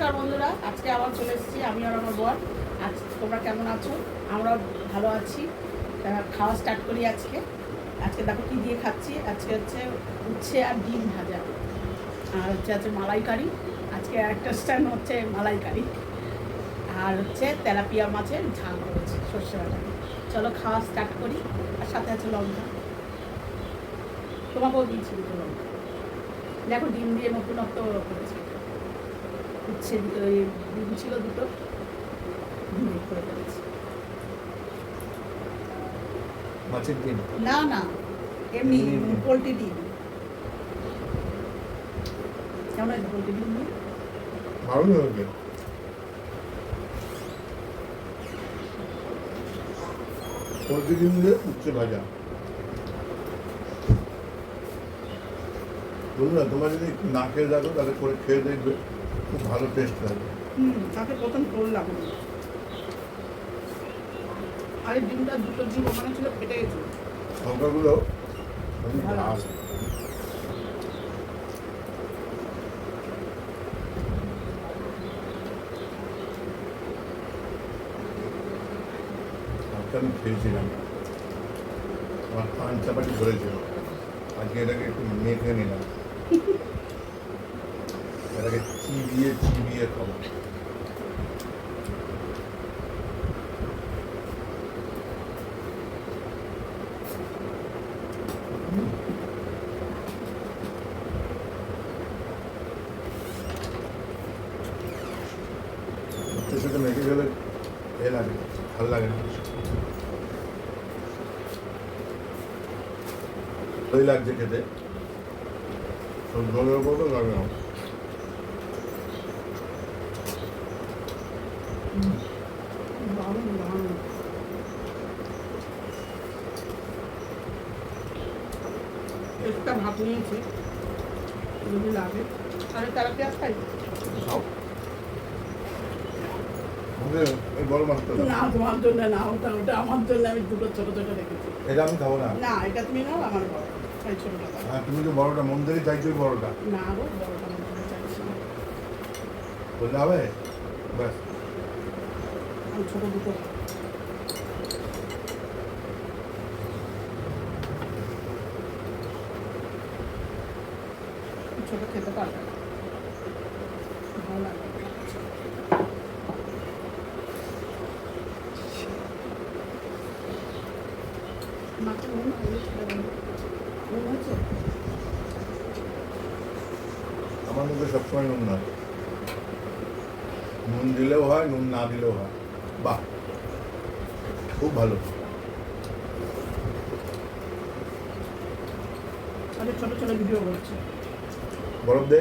নমস্কার বন্ধুরা, আজকে আবার চলে এসেছি আমি আর আমার বর। আজ তোমরা কেমন আছো? আমরা ভালো আছি। খাওয়া স্টার্ট করি আজকে। আজকে দেখো কী দিয়ে খাচ্ছি? আজকে হচ্ছে উচ্ছে আর ডিম ভাজা। আর হচ্ছে আছে মালাইকারি। আজকে একটা স্ট্যান্ড হচ্ছে মালাইকারি। আর হচ্ছে তেলাপিয়া মাছের ঝাল করেছি সর্ষে বাটা চলো খাওয়া স্টার্ট করি। আর সাথে আছে লঙ্কা। তোমাকেও দিয়েছি দুটো লঙ্কা। দেখো ডিম দিয়ে নতুনত্ব করেছি। উচ্ছে ওই ডিম ছিল দুটো করে ফেলেছি। মাছের ডিম? না না এমনি পোলট্রি ডিম। কেমন আছে পোলট্রি ডিম? ভালো দিয়ে উচ্ছে ভাজা। বলুন না তোমার যদি না খেয়ে দেখো তাহলে করে খেয়ে দেখবে। খুব ভালো টেস্ট হুম প্রথম করলাম আরে ডিমটা দুটো ডিম ওখানে ছিল ফেটে গেছিল লঙ্কাগুলো আমি খেয়েছিলাম। আমার পান চাপাটি ধরেছিল। আজকে এটাকে একটু মেখে নিলাম। এটাকে চিবিয়ে চিবিয়ে খাব সাথে মেখে গেলে এ লাগে, ভালো লাগে না। ওই লাগছে খেতে। সব ধনের ওপর তো লাগে না দারুণ দারুণ একটা ভাত নিয়েছি যদি লাগে। তাহলে তারা পেঁয়াজ খাই? না তোমার জন্য না ওটা ওটা আমার জন্য আমি দুটো ছোট ছোট রেখেছি। এটা আমি খাব না। না এটা তুমি নাও আমার বড়। ছোটটা হ্যাঁ তুমি তো বড়টা মন থেকে চাইছো বড়টা। না গো বড়টা আমি দিতে চাইছি বললে হবে? ব্যাস। আমি ছোট দুটো। ছোট খেতে পারবে না। ভালো লাগবে মাকে? আমার মুখে সবসময় নুন নয় নুন দিলেও হয়, নুন না দিলেও হয়। বাহ খুব ভালো। ছোট ছোট ভিডিও করছে। বরফ দে।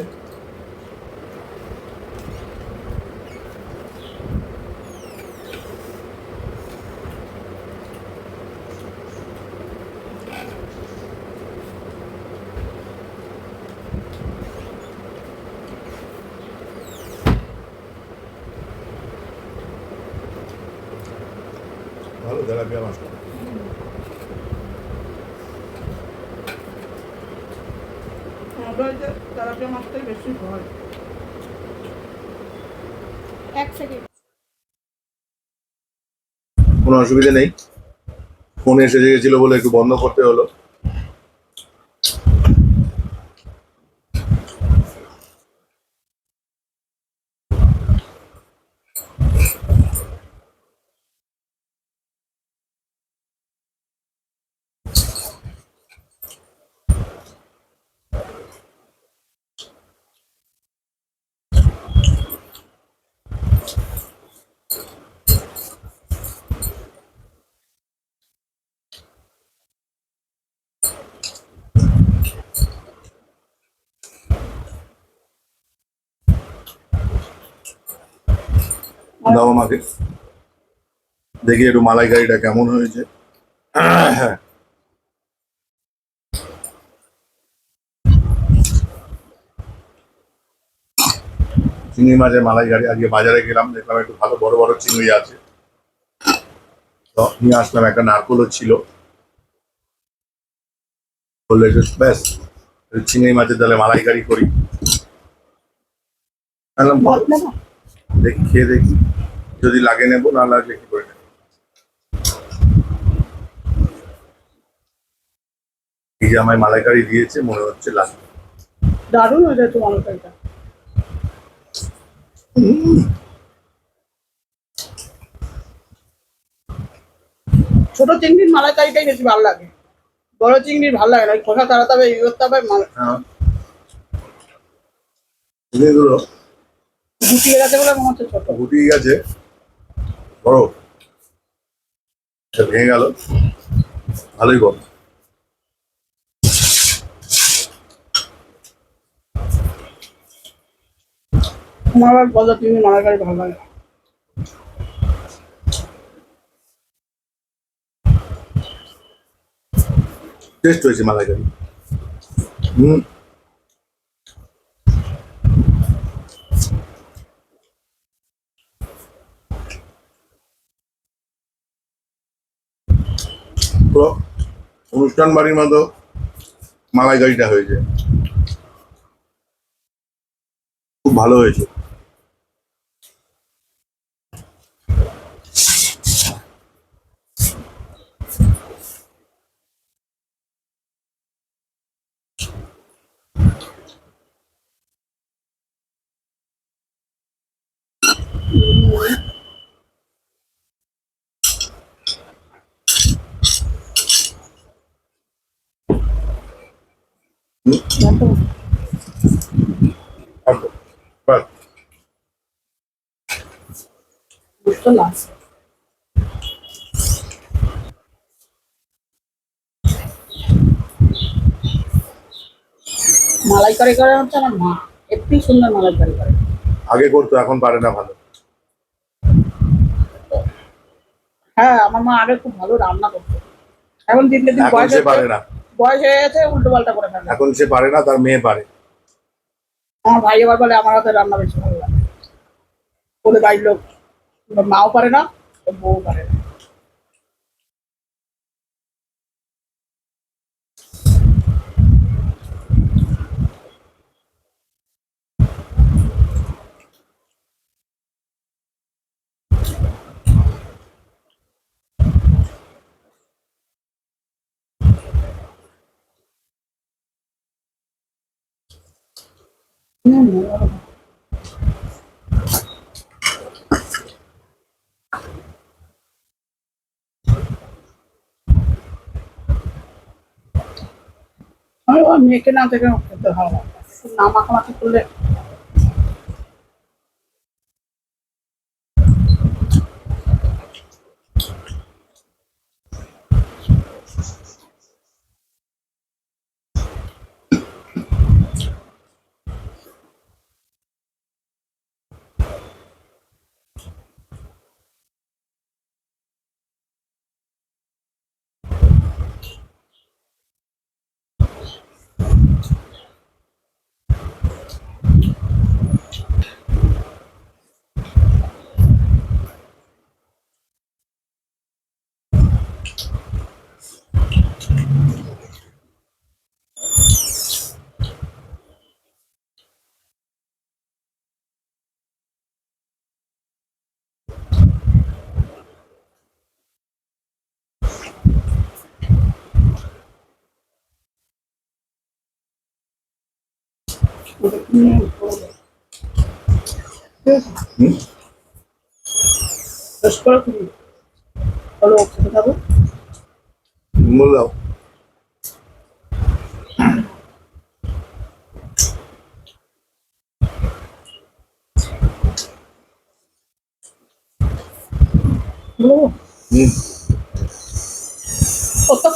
ভালো তেলাপিয়া ব্যায়াম আসবে তেলাপিয়া মাছটাই বেশি হয় এক সেকেন্ড কোনো অসুবিধা নেই। ফোন এসে গেছিল বলে একটু বন্ধ করতে হলো। দাও আমাকে। দেখি একটু মালাইকারিটা কেমন হয়েছে। চিংড়ি মাছের মালাইকারি আজকে বাজারে গেলাম দেখলাম একটু ভালো বড় বড় চিংড়ি আছে। তো নিয়ে আসলাম একটা নারকলও ছিল। বললে যে, ব্যাস চিংড়ি মাছের তাহলে মালাইকারি করি। দেখি খেয়ে দেখি। যদি লাগে নেব না লাগলে কি করে এই যে আমায় মালাইকারি দিয়েছে মনে হচ্ছে লাগবে দারুণ হয়ে যায় তোমার তরকারিটা ছোট চিংড়ির মালাইকারিটাই বেশি ভালো লাগে। বড় চিংড়ির ভালো লাগে না খোসা তাড়াতে হবে ইয়ে করতে হবে মাল- হ্যাঁ। চিংড়িগুলো গুটিয়ে গেছে বলে মনে হচ্ছে ছোট। গুটিয়ে গেছে। বড়। ভেঙে গেল। ভালোই বড়। চিংড়ির মালাইকারি ভালো লাগে। টেস্ট হয়েছে মালাইকারি। হুম তো অনুষ্ঠান বাড়ির মতো মালাই গাড়িটা হয়েছে। খুব ভালো হয়েছে। লাগছে মালাইকারি করে হচ্ছে আমার মা। একটু সুন্দর মালাইকারি করে। আগে করতো এখন পারে না ভালো। হ্যাঁ আমার মা আগে খুব ভালো রান্না করতো। এখন দিন বয়স পারে না। বয়স হয়ে গেছে উল্টো পাল্টা করে ফেলে এখন সে পারে না তার মেয়ে পারে। আমার ভাই আবার বলে আমার হাতে রান্না বেশি ভালো লাগে। বলে বাড়ির লোক মাও পারে না বউ পারে না। মেয়েকে না থেকে খেতে লাগে না মাখামাখি করলে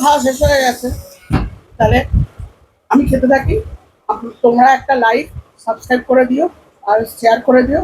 খাওয়া শেষ হয়ে গেছে। তাহলে আমি খেতে থাকি। তোমরা একটা লাইক সাবস্ক্রাইব করে দিও আর শেয়ার করে দিও।